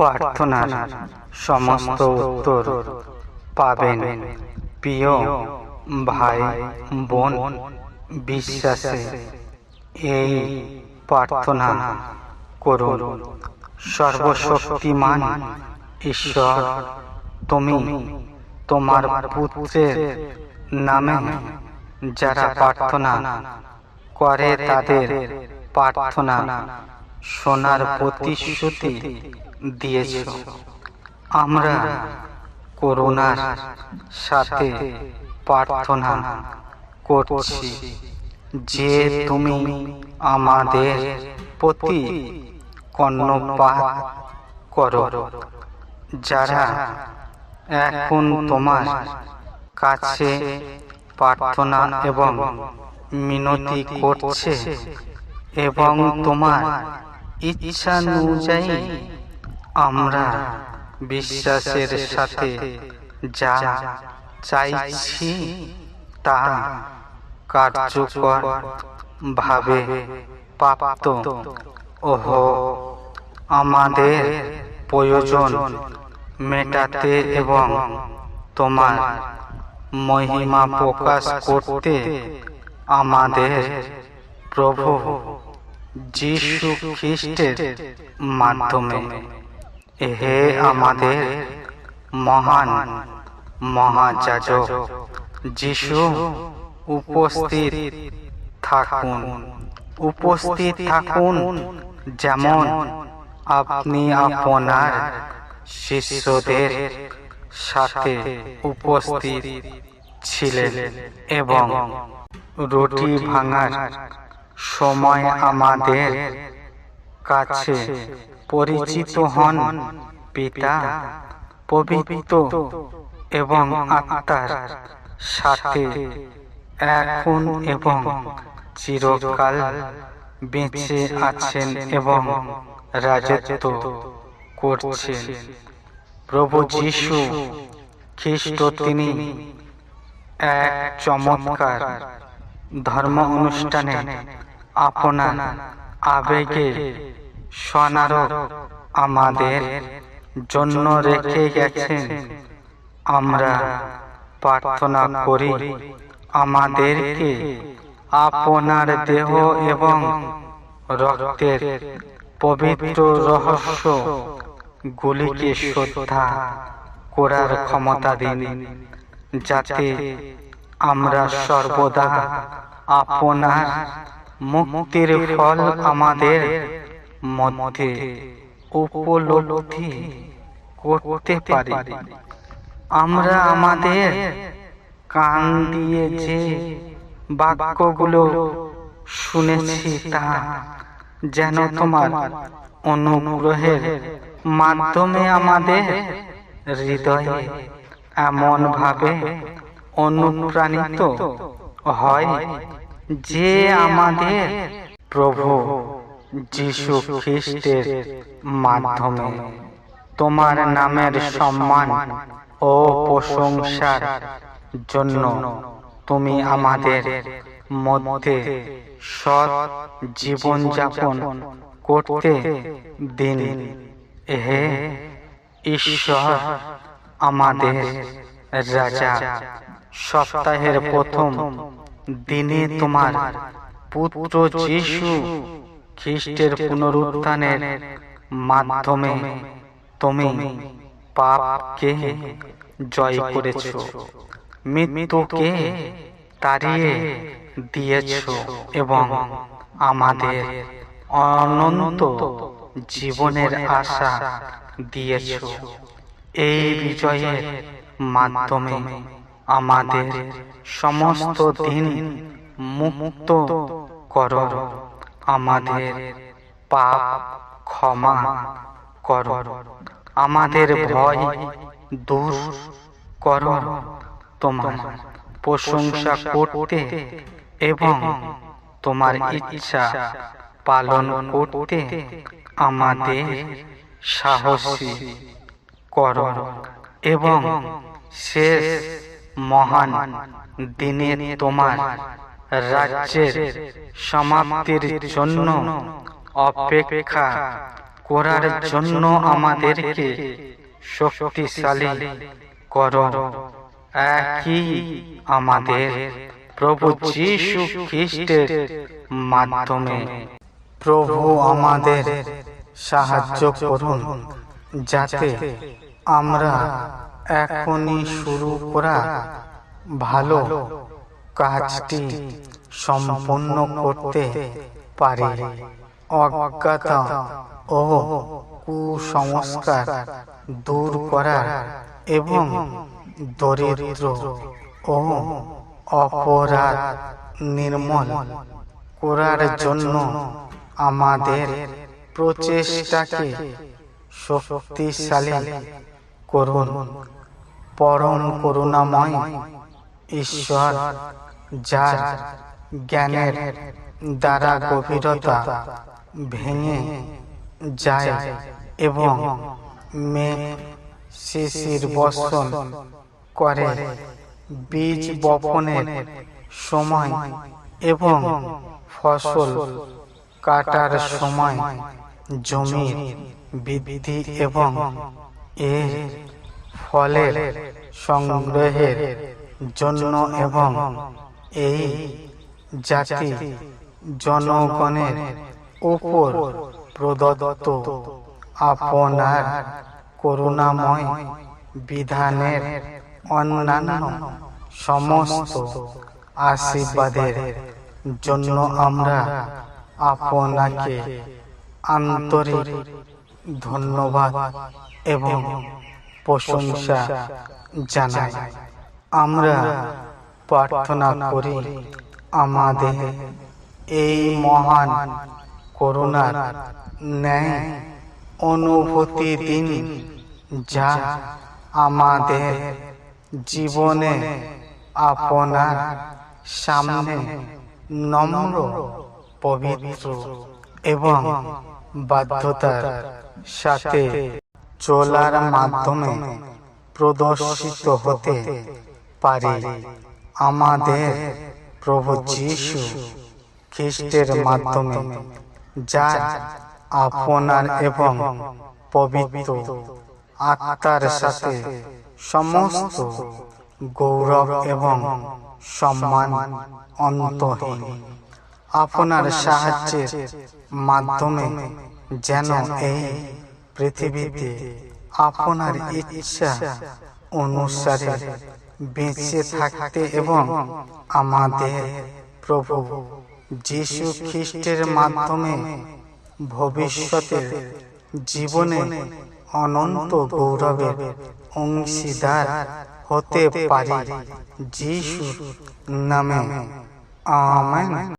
প্রার্থনার সমস্ত উত্তর পাবেন। প্রিয় ভাই, বোন, বিশ্বাসে এই প্রার্থনা করুন। সর্বশক্তিমান ঈশ্বর, তুমি তোমার পুত্রের নামে যারা প্রার্থনা করে তাদের প্রার্থনা শোনার প্রতিশ্রুতি দিয়েছ। আমরা করুণার সাথে প্রার্থনা করছি যে তুমি আমাদের প্রতি কর্ণপাত করো। যারা এখন তোমার কাছে প্রার্থনা এবং মিনতি করছে এবং তোমার ইচ্ছা অনুযায়ী আমরা বিশ্বাসের সাথে যা চাইছি তা কার্যকর ভাবে প্রাপ্ত। ওহ আমাদের প্রয়োজন মেটাতে এবং তোমার মহিমা প্রকাশ করতে আমাদের প্রভু যীশু খ্রিস্টের মাধ্যমে। হে আমাদের মহান মহাযাজক যিশু উপস্থিত থাকুন। উপস্থিত থাকুন যেমন আপনি আপনার শিষ্যদের সাথে উপস্থিত ছিলেন এবং রুটি ভাঙার সময় আমাদের কাছে পরিচিত হন পিতা পবিত্র এবং আত্মার সাথে এখন এবং চিরকাল বেঁচে আছেন এবং রাজত্ব করছেন। প্রভু যিশু খ্রিস্ট তিনি এক চমৎকার ধর্ম অনুষ্ঠানে আপনার আবেগে স্বনারক আমাদের জন্য রেখে গেছেন। আমরা প্রার্থনা করি আমাদেরকে আপনার দেহ এবং রক্তের পবিত্র রহস্য গুলিকে শ্রদ্ধা করার ক্ষমতা দিন, যাতে আমরা সর্বদা আপনার মুক্তির ফল আমাদের মধ্যে উপলব্ধি করতে পারি। আমরা আমাদের কান দিয়ে যে বাক্যগুলো শুনেছি তা যেন তোমার অনুগ্রহের মাধ্যমে আমাদের হৃদয়ে এমন ভাবে অনুপ্রাণিত হয় যে আমাদের প্রভু যীশু খ্রিস্টের মাধ্যমে। তোমার নামের সম্মান ও প্রশংসার জন্য তুমি আমাদের মধ্যে সৎ জীবনযাপন করতে দিন। হে ঈশ্বর, আমাদের রাজা, সপ্তাহের প্রথম দিনে তোমার পুত্র যিশু খ্রিস্টের পুনরুত্থানের মাধ্যমে তুমি পাপকে জয় করেছ, মৃত্যুকে তাড়িয়ে দিয়েছ এবং আমাদের অনন্ত জীবনের আশা দিয়েছ। এই বিজয়ের মাধ্যমে আমাদের সমস্ত দিন মুক্ত কর। আমাদের পাপ ক্ষমা কর। আমাদের ভয় দূর কর। তোমার প্রশংসা করতে এবং তোমার ইচ্ছা পালন করতে আমাদের সাহসী কর এবং শেষ মহান দিনে তোমার রাজ্যের সমাপ্তির জন্য অপেক্ষা করার জন্য আমাদেরকে শক্তিশালী করো। একই আমাদের প্রভু যীশু খ্রিস্টের মাধ্যমে। প্রভু আমাদের সাহায্য করুন যাতে আমরা এখনই শুরু করা ভালো কাজটি সম্পন্ন করতে পারে। অজ্ঞাতা ও কুসংস্কার দূর করার এবং দরিদ্র ও অপরাধ নির্মূল করার জন্য আমাদের প্রচেষ্টাকে শক্তিশালী করুন। পরম করুণাময় ঈশ্বর, যার জ্ঞানের দ্বারা গভীরতা ভেঙে যায় এবং মেঘ শিশির বর্ষণ করে, বীজ বপনের সময় এবং ফসল কাটার সময় জমির বৃদ্ধি এবং এর ফলের সংগ্রহের জন্য এবং এই জাতি জনগণের উপর প্রদত্ত আপনার করুণাময় বিধানের অন্যান্য সমস্ত আশীর্বাদের জন্য আমরা আপনাকে আন্তরিক ধন্যবাদ এবং প্রশংসা জানাই। আমরা প্রার্থনা করি আমাদের এই মহান করুণার ন্যায় অনুভূতি দিন যা আমাদের জীবনে আপনার সামনে নম্র পবিত্র এবং বাধ্যতার সাথে চলার মাধ্যমে প্রদর্শিত হতে পারে। আমাদের প্রভু যীশু খ্রিস্টের মাধ্যমে যা আপনার এবং পবিত্র আত্মার সাথে সমস্ত গৌরব এবং সম্মান অন্তহীন। আপনার সাহায্যের মাধ্যমে যেন এই পৃথিবীতে আপনার ইচ্ছা অনুসারে বেঁচে থাকতে এবং আমাদের প্রভু যীশু খ্রিস্টের মাধ্যমে ভবিষ্যতের জীবনে অনন্ত গৌরবের অংশীদার হতে পারি। যীশু নামে। আমেন।